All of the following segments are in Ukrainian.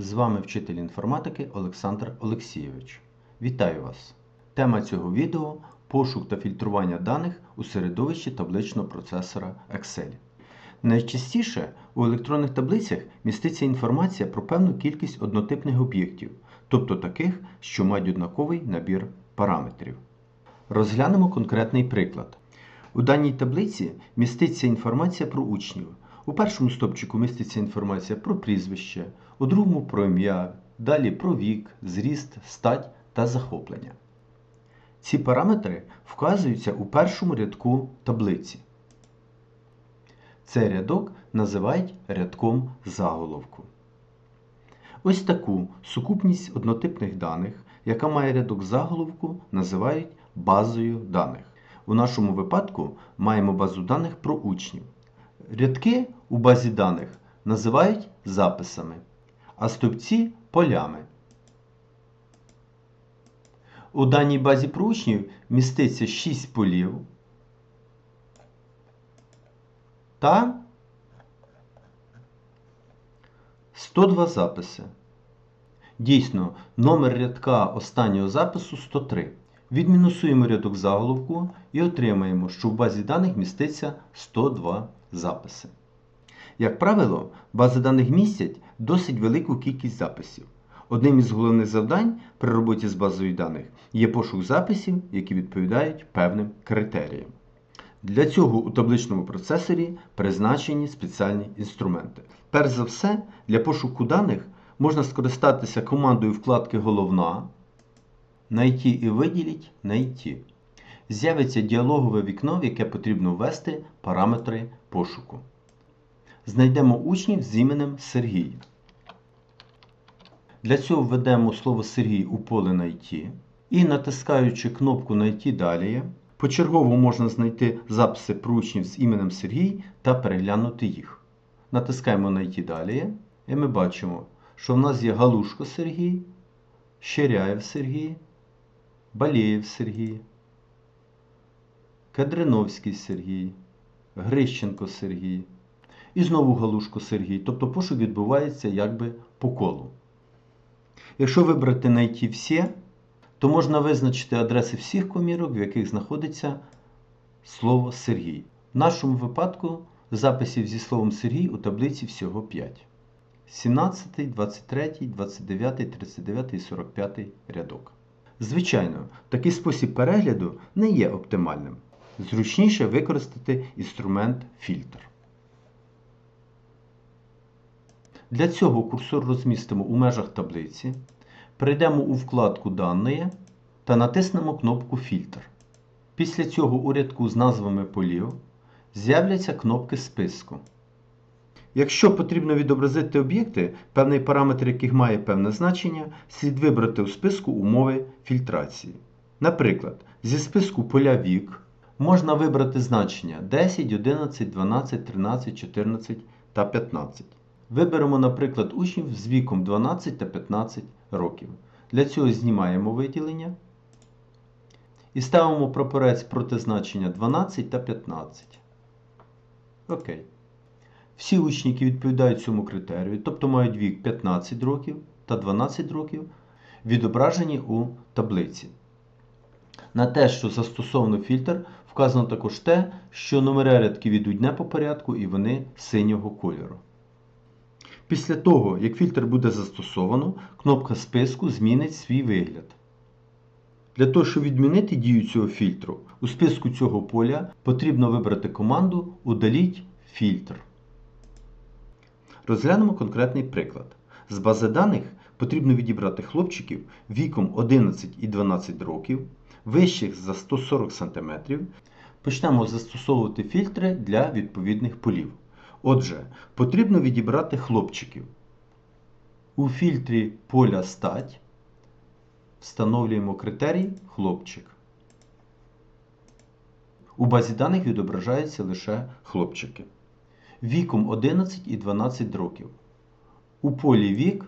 З вами вчитель інформатики Олександр Олексійович. Вітаю вас! Тема цього відео пошук та фільтрування даних у середовищі табличного процесора Excel. Найчастіше у електронних таблицях міститься інформація про певну кількість однотипних об'єктів, тобто таких, що мають однаковий набір параметрів. Розглянемо конкретний приклад. У даній таблиці міститься інформація про учнів. У першому стопчику міститься інформація про прізвище, у другому про ім'я, далі про вік, зріст, стать та захоплення. Ці параметри вказуються у першому рядку таблиці. Цей рядок називають рядком заголовку. Ось таку сукупність однотипних даних, яка має рядок заголовку, називають базою даних. У нашому випадку маємо базу даних про учнів. Рядки у базі даних називають записами, а стовпці полями. У даній базі про учнів міститься 6 полів та 102 записи. Дійсно, номер рядка останнього запису 103. Відмінусуємо рядок заголовку і отримаємо, що в базі даних міститься 102 записи. Як правило, бази даних містять досить велику кількість записів. Одним із головних завдань при роботі з базою даних є пошук записів, які відповідають певним критеріям. Для цього у табличному процесорі призначені спеціальні інструменти. Перш за все, для пошуку даних можна скористатися командою вкладки Головна Найти і виділіть Найти. З'явиться діалогове вікно, в яке потрібно ввести параметри пошуку. Знайдемо учнів з іменем Сергій. Для цього введемо слово Сергій у поле Найти і натискаючи кнопку Найти далі, почергово можна знайти записи про учнів з іменем Сергій та переглянути їх. Натискаємо Найти далі, і ми бачимо, що в нас є Галушко Сергій, Щеряєв Сергій, Балєєв Сергій, Кадриновський Сергій, Грищенко Сергій. І знову Галушко Сергій. Тобто пошук відбувається якби по колу. Якщо вибрати «Найти всі, то можна визначити адреси всіх комірок, в яких знаходиться слово Сергій. В нашому випадку записів зі словом Сергій у таблиці всього 5. 17, 23, 29, 39 і 45 рядок. Звичайно, такий спосіб перегляду не є оптимальним. Зручніше використати інструмент фільтр. Для цього курсор розмістимо у межах таблиці, перейдемо у вкладку Дані та натиснемо кнопку Фільтр. Після цього у рядку з назвами полів з'являться кнопки списку. Якщо потрібно відобразити об'єкти, певний параметр яких має певне значення, слід вибрати у списку умови фільтрації. Наприклад, зі списку поля вік можна вибрати значення 10, 11, 12, 13, 14 та 15. Виберемо, наприклад, учнів з віком 12 та 15 років. Для цього знімаємо виділення і ставимо прапорець проти значення 12 та 15. Окей. Всі учні, які відповідають цьому критерію, тобто мають вік 15 років та 12 років, відображені у таблиці. На те, що застосовано фільтр, вказано також те, що номери рядків йдуть не по порядку і вони синього кольору. Після того, як фільтр буде застосовано, кнопка списку змінить свій вигляд. Для того, щоб відмінити дію цього фільтру, у списку цього поля потрібно вибрати команду Удаліть фільтр. Розглянемо конкретний приклад. З бази даних потрібно відібрати хлопчиків віком 11 і 12 років, вищих за 140 см. Почнемо застосовувати фільтри для відповідних полів. Отже, потрібно відібрати хлопчиків. У фільтрі поля стать встановлюємо критерій хлопчик. У базі даних відображаються лише хлопчики. Віком 11 і 12 років. У полі вік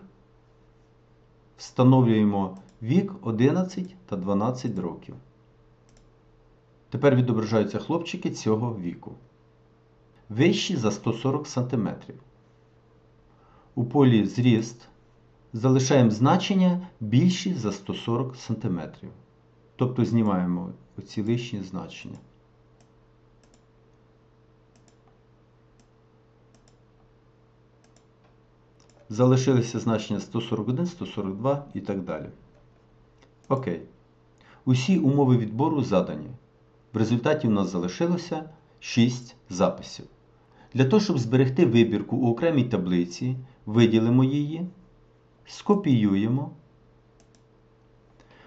встановлюємо вік 11 та 12 років. Тепер відображаються хлопчики цього віку вищі за 140 см. У полі зріст залишаємо значення більші за 140 см. Тобто знімаємо оці лишні значення. Залишилися значення 141, 142 і так далі. Окей. Усі умови відбору задані. В результаті у нас залишилося 6 записів. Для того, щоб зберегти вибірку у окремій таблиці, виділимо її, скопіюємо,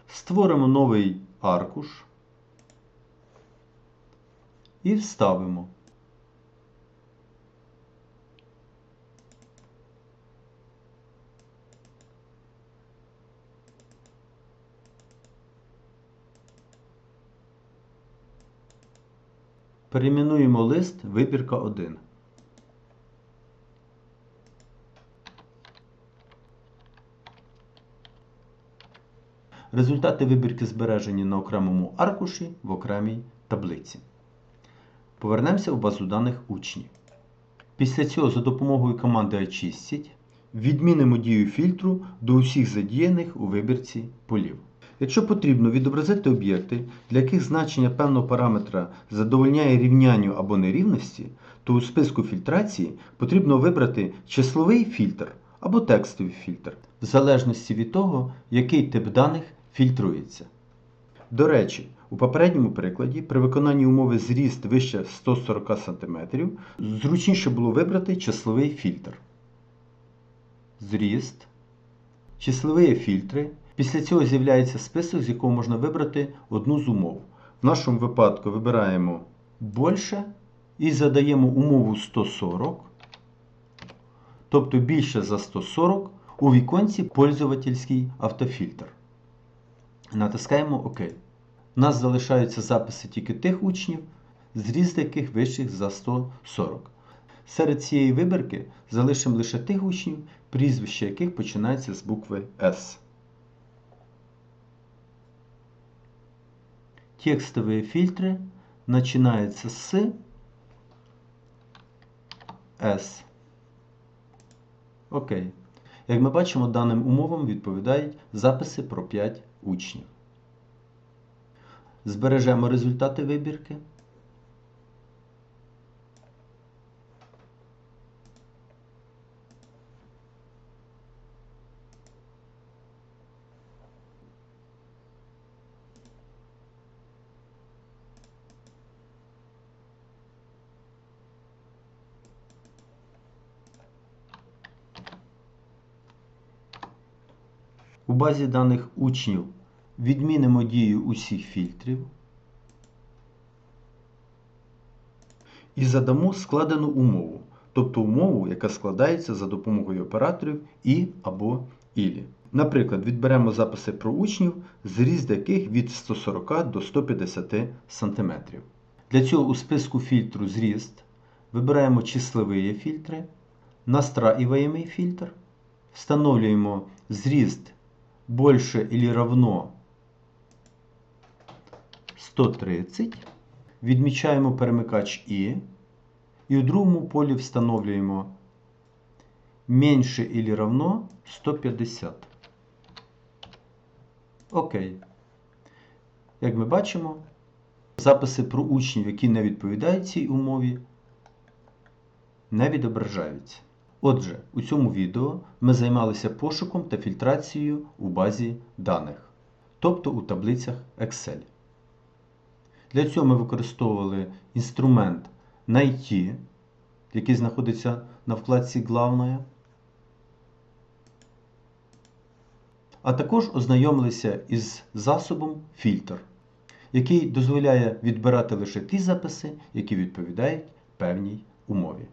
створимо новий аркуш і вставимо. Перейменуємо лист вибірка 1. Результати вибірки збережені на окремому аркуші в окремій таблиці. Повернемося в базу даних учнів. Після цього за допомогою команди очистіть відмінимо дію фільтру до усіх задіяних у вибірці полів. Якщо потрібно відобразити об'єкти, для яких значення певного параметра задовольняє рівнянню або нерівності, то у списку фільтрації потрібно вибрати числовий фільтр або текстовий фільтр, в залежності від того, який тип даних фільтрується. До речі, у попередньому прикладі при виконанні умови зріст вище 140 см зручніше було вибрати числовий фільтр. Зріст, числові фільтри. Після цього з'являється список, з якого можна вибрати одну з умов. В нашому випадку вибираємо більше і задаємо умову 140, тобто більше за 140 у віконці пользовательський автофільтр. Натискаємо ОК. У нас залишаються записи тільки тих учнів, зріст яких вищих за 140. Серед цієї вибірки залишимо лише тих учнів, прізвища яких починається з букви С. Текстовые фильтры начинаются с S. Окей. Як ми бачимо, даним умовам відповідають записи про 5 учнів. Збережемо результати вибірки. У базі даних учнів відмінимо дію усіх фільтрів і задамо складену умову, тобто умову, яка складається за допомогою операторів і або ілі. Наприклад, відберемо записи про учнів, зріст яких від 140 до 150 см. Для цього у списку фільтру зріст вибираємо числові фільтри, настраиваемый фільтр, встановлюємо зріст больше или равно 130. Відмічаємо перемикач І. І у другому полі встановлюємо менше или равно 150. Окей. Як ми бачимо, записи про учнів, які не відповідають цій умові, не відображаються. Отже, у цьому відео ми займалися пошуком та фільтрацією у базі даних, тобто у таблицях Excel. Для цього ми використовували інструмент Найти, який знаходиться на вкладці Главное. А також ознайомилися із засобом фільтр, який дозволяє відбирати лише ті записи, які відповідають певній умові.